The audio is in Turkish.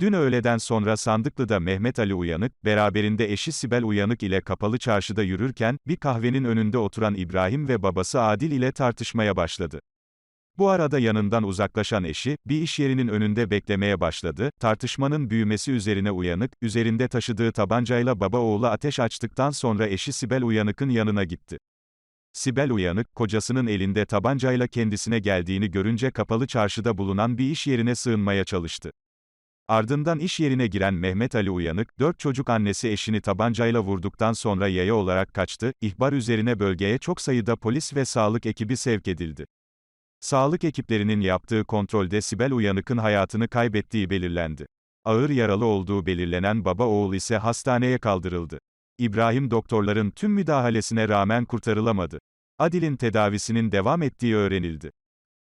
Dün öğleden sonra Sandıklı'da Mehmet Ali Uyanık, beraberinde eşi Sibel Uyanık ile kapalı çarşıda yürürken, bir kahvenin önünde oturan İbrahim ve babası Adil ile tartışmaya başladı. Bu arada yanından uzaklaşan eşi, bir iş yerinin önünde beklemeye başladı, tartışmanın büyümesi üzerine Uyanık, üzerinde taşıdığı tabancayla baba oğula ateş açtıktan sonra eşi Sibel Uyanık'ın yanına gitti. Sibel Uyanık, kocasının elinde tabancayla kendisine geldiğini görünce kapalı çarşıda bulunan bir iş yerine sığınmaya çalıştı. Ardından iş yerine giren Mehmet Ali Uyanık, dört çocuk annesi eşini tabancayla vurduktan sonra yaya olarak kaçtı, ihbar üzerine bölgeye çok sayıda polis ve sağlık ekibi sevk edildi. Sağlık ekiplerinin yaptığı kontrolde Sibel Uyanık'ın hayatını kaybettiği belirlendi. Ağır yaralı olduğu belirlenen baba oğul ise hastaneye kaldırıldı. İbrahim doktorların tüm müdahalesine rağmen kurtarılamadı. Adil'in tedavisinin devam ettiği öğrenildi.